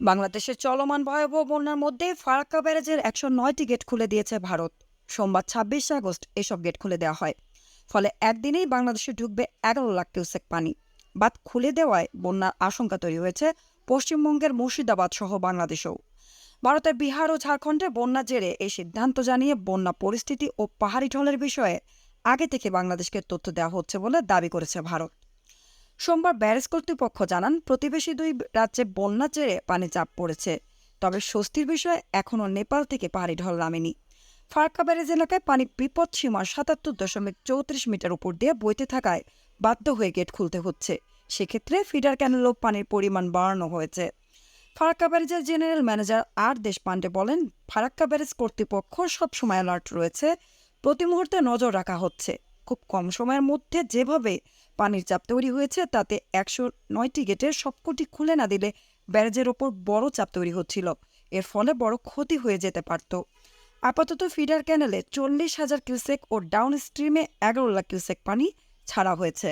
বাংলাদেশের চলমান ভয়াবহ বন্যার মধ্যে ফারাক্কা ব্যারেজের একশো নয়টি গেট খুলে দিয়েছে ভারত। সোমবার ছাব্বিশে আগস্ট এসব গেট খুলে দেওয়া হয়। ফলে একদিনেই বাংলাদেশে ঢুকবে এগারো লাখ কিউসেক পানি। বাদ খুলে দেওয়ায় বন্যার আশঙ্কা তৈরি হয়েছে পশ্চিমবঙ্গের মুর্শিদাবাদ সহ বাংলাদেশেও। ভারতের বিহার ও ঝাড়খণ্ডে বন্যা জেরে এই সিদ্ধান্ত জানিয়ে বন্যা পরিস্থিতি ও পাহাড়ি ঢলের বিষয়ে আগে থেকে বাংলাদেশকে তথ্য দেওয়া হচ্ছে বলে দাবি করেছে ভারত। সোমবার ব্যারেজ কর্তৃপক্ষ জানান, প্রতিবেশী দুই রাজ্যে বন্যা জেরে পানি চাপ পড়েছে। তবে স্বস্তির বিষয়ে, এখনও নেপাল থেকে পাহাড়ি ঢল নামেনি। ফারাক্কা ব্যারেজ এলাকায় পানি বিপদ সীমার সাতাত্তর দশমিক চৌত্রিশ মিটার উপর দিয়ে বইতে থাকায় বাধ্য হয়ে গেট খুলতে হচ্ছে। সেক্ষেত্রে ফিডার ক্যানেলও পানির পরিমাণ বাড়ানো হয়েছে। ফারাক্কা ব্যারেজের জেনারেল ম্যানেজার আর দেশ দেশপান্ডে বলেন ফারাক্কা ব্যারেজ কর্তৃপক্ষ সবসময় অ্যালার্ট রয়েছে। প্রতি মুহূর্তে নজর রাখা হচ্ছে। খুব কম সময়ের মধ্যে যেভাবে পানির চাপ তৈরি হয়েছে, তাতে একশো নয়টি গেটের সবকটি খুলে না দিলে ব্যারেজের ওপর বড় চাপ তৈরি হচ্ছিল। এর ফলে বড় ক্ষতি হয়ে যেতে পারত। আপাতত ফিডার ক্যানেলে চল্লিশ হাজার কিউসেক ও ডাউন স্ট্রিমে এগারো লাখ কিউসেক পানি ছাড়া হয়েছে।